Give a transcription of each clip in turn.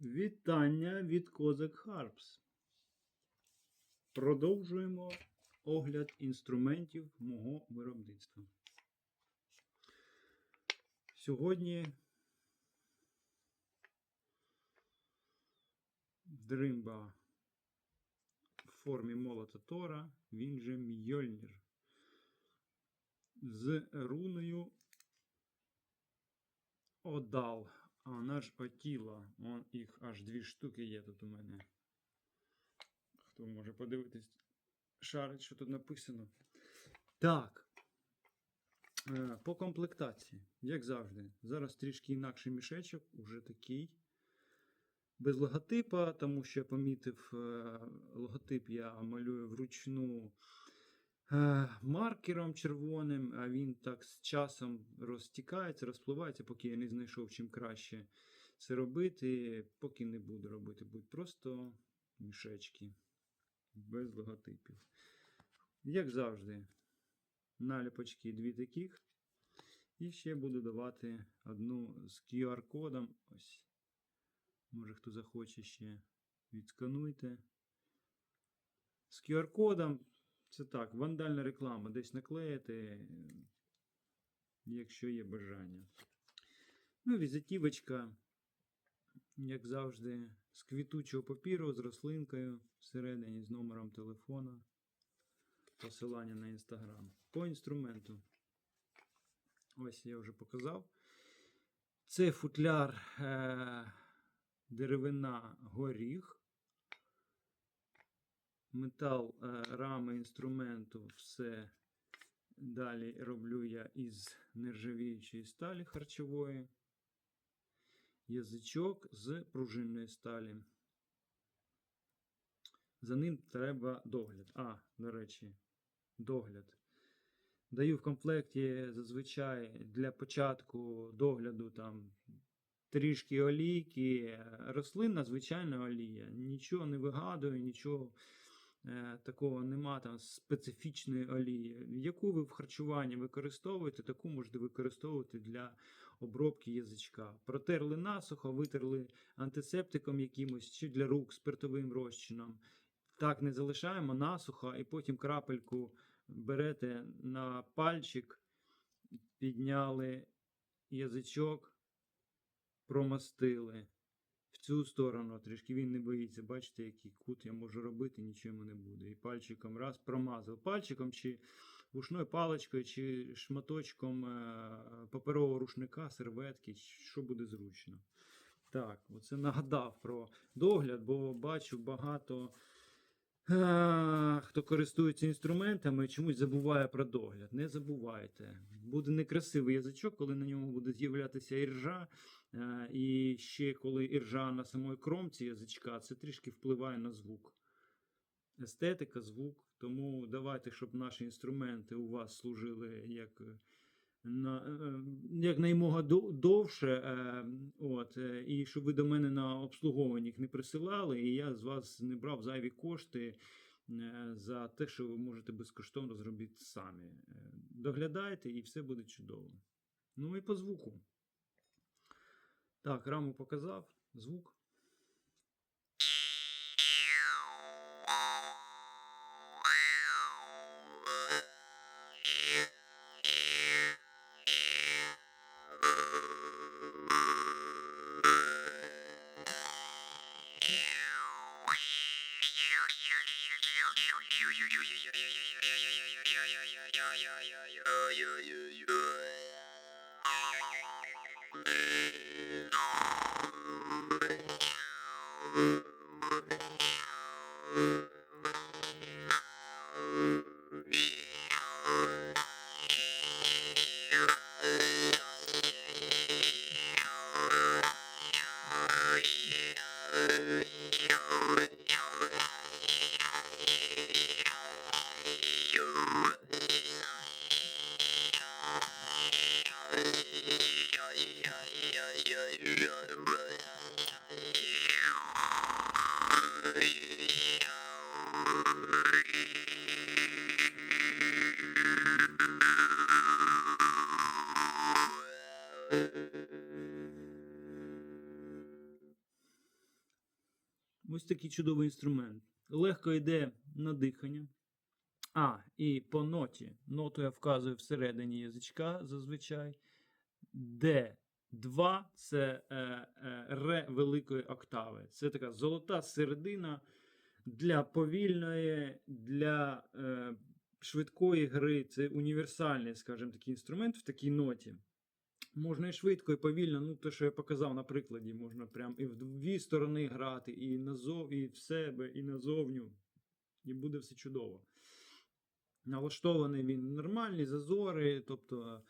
Вітання від Козак Харпс. Продовжуємо огляд інструментів мого виробництва. Сьогодні дримба в формі молота Тора, він же Мьольнір. З руною Одал. А вона ж Отіла. Вон їх аж дві штуки є тут у мене. Хто може подивитись, шарить, що тут написано. Так. Е, По комплектації, як завжди. Зараз трішки інакший мішечок, уже такий. Без логотипа, тому що я помітив, е, логотип я малюю вручну маркером червоним, а він так з часом розтікається, розпливається, поки я не знайшов чим краще це робити, поки не буду робити. Будуть просто мішечки без логотипів. Як завжди, наліпочки дві таких. І ще буду давати одну з QR-кодом. Ось. Може хто захоче ще відскануйте. З QR-кодом це так, вандальна реклама. Десь наклеїти, якщо є бажання. Ну, візитівочка, як завжди, з квітучого папіру, з рослинкою всередині, з номером телефона. Посилання на інстаграм. По інструменту. Ось я вже показав. Це футляр е- деревина горіх. Метал е, рами інструменту, все далі роблю я із нержавіючої сталі харчової. Язичок з пружинної сталі. За ним треба догляд. А, до речі, догляд. Даю в комплекті зазвичай для початку догляду там трішки олійки, рослинна звичайна олія. Нічого не вигадую, нічого такого нема там специфічної олії. Яку ви в харчуванні використовуєте, таку можете використовувати для обробки язичка. Протерли насухо, витерли антисептиком якимось чи для рук спиртовим розчином. Так не залишаємо насухо, і потім крапельку берете на пальчик, підняли язичок промастили цю сторону, трішки він не боїться. Бачите, який кут я можу робити, нічого не буде. І пальчиком раз промазав. Пальчиком чи вушною паличкою, чи шматочком е, паперового рушника, серветки, що буде зручно. Так, оце нагадав про догляд, бо бачу багато. Хто користується інструментами чомусь забуває про догляд. Не забувайте. Буде некрасивий язичок, коли на ньому буде з'являтися іржа. а, І ще коли іржа на самої кромці язичка, це трішки впливає на звук. Естетика, звук. Тому давайте, щоб наші інструменти у вас служили як е, як наймога до- довше, е, от, е, і щоб ви до мене на обслуговування їх не присилали, і я з вас не брав зайві кошти е, за те, що ви можете безкоштовно зробити самі. Е, Доглядайте і все буде чудово. Ну і по звуку. Так, раму показав, звук. Yeah. Ось такий чудовий інструмент. Легко йде на дихання. А, і по ноті. Ноту я вказую всередині язичка зазвичай. Д Д2 це е, е, ре великої октави. Це така золота середина для повільної, для е, швидкої гри. Це універсальний, скажімо, такий інструмент в такій ноті. Можна і швидко, і повільно. Ну, те, що я показав на прикладі, можна прям і в дві сторони грати, і назов, і в себе, і назовню. І буде все чудово. Налаштований він нормальні зазори, тобто,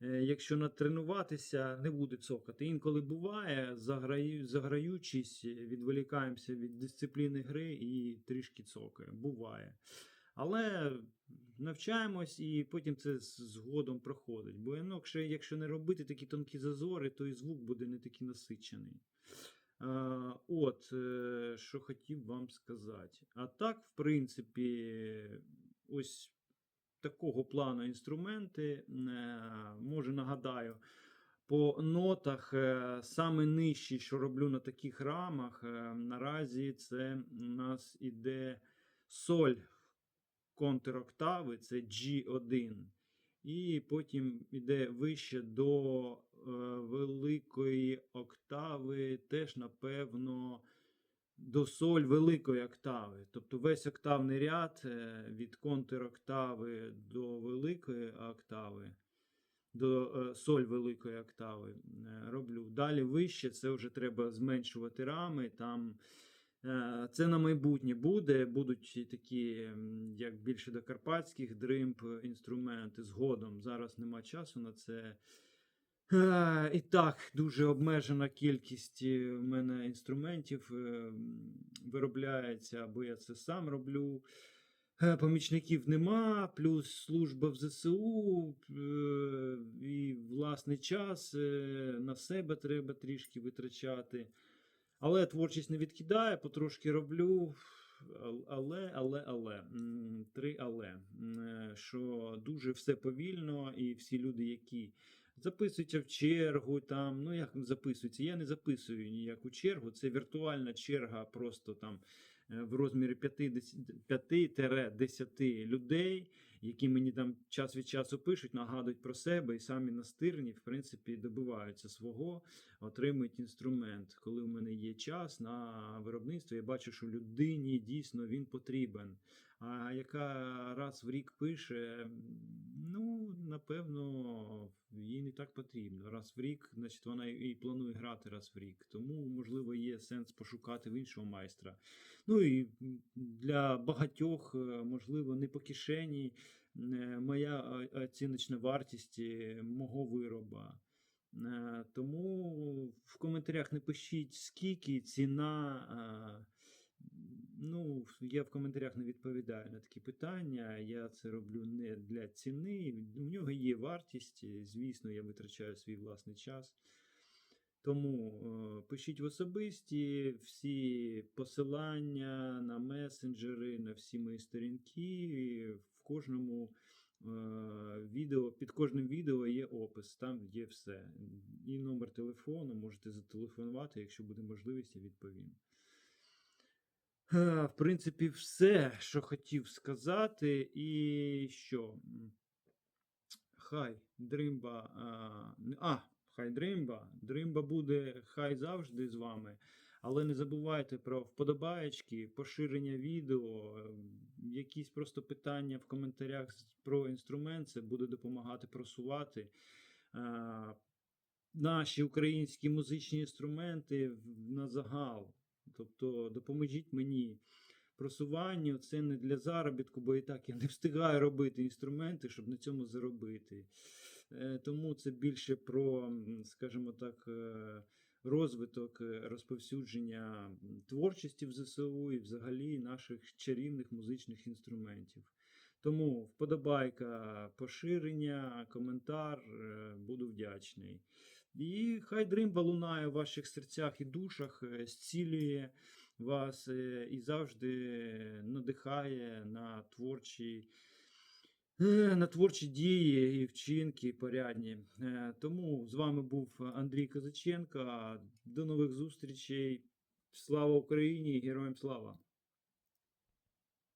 якщо натренуватися, не буде цокати. Інколи буває, заграю, заграючись, відволікаємося від дисципліни гри і трішки цокає. Буває. Але навчаємось і потім це згодом проходить. Бо інакше, якщо не робити такі тонкі зазори, то і звук буде не такий насичений. От, е, що хотів вам сказати. А так, в принципі, ось такого плану інструменти. Е, Може, нагадаю, по нотах е, саме нижчі, що роблю на таких рамах, е, наразі це у нас іде соль контроктави, це G1. І потім іде вище до великої октави, теж, напевно, до соль великої октави. Тобто весь октавний ряд е, від контроктави до великої октави, до е, соль великої октави е, роблю. Далі вище це вже треба зменшувати рами. Там Це на майбутнє буде. Будуть такі, як більше до карпатських дримб інструменти згодом. Зараз нема часу на це. Е, І так, дуже обмежена кількість е, в мене інструментів е, виробляється, або я це сам роблю. Помічників нема, плюс служба в ЗСУ і власний час на себе треба трішки витрачати. Але творчість не відкидає, потрошки роблю. Але, але, але, три але. Що дуже все повільно, і всі люди, які записуються в чергу, там, ну як записуються, я не записую ніяку чергу, це віртуальна черга просто там е, в розмірі 5-10 людей, які мені там час від часу пишуть, нагадують про себе і самі настирні, в принципі, добиваються свого отримують інструмент. Коли в мене є час на виробництво, я бачу, що людині дійсно він потрібен. Яка раз в рік пише, ну, напевно, їй не так потрібно. Раз в рік, значить, вона і планує грати раз в рік. Тому, можливо, є сенс пошукати в іншого майстра. Ну і для багатьох, е, можливо, не по кишені е, моя оціночна вартість е, мого вироба. Тому в коментарях не пишіть, скільки ціна. Ну, я в коментарях не відповідаю на такі питання. Я це роблю не для ціни. У нього є вартість. Звісно, я витрачаю свій власний час. Тому е, пишіть в особисті всі посилання на месенджери, на всі мої сторінки. В кожному е, відео, під кожним відео є опис, там є все. І номер телефону, можете зателефонувати, якщо буде можливість, я відповім. В принципі, все, що хотів сказати, і що. Хай дримба. А, хай дримба. Дримба буде хай завжди з вами. Але не забувайте про вподобаєчки, поширення відео, е, якісь просто питання в коментарях про інструмент. Це буде допомагати просувати. Наші українські музичні інструменти на загал. Тобто допоможіть мені просуванню. Це не для заробітку, бо і так я не встигаю робити інструменти, щоб на цьому заробити. Е, Тому це більше про, скажімо так, е, розвиток, е, розповсюдження творчості в ЗСУ і взагалі наших чарівних музичних інструментів. Тому вподобайка, поширення, коментар, буду вдячний. І хай дримба лунає в ваших серцях і душах, е, зцілює вас е, і завжди надихає на творчі, е, на творчі дії і вчинки порядні. Тому з вами був Андрій Козаченко. До нових зустрічей. Слава Україні героям слава!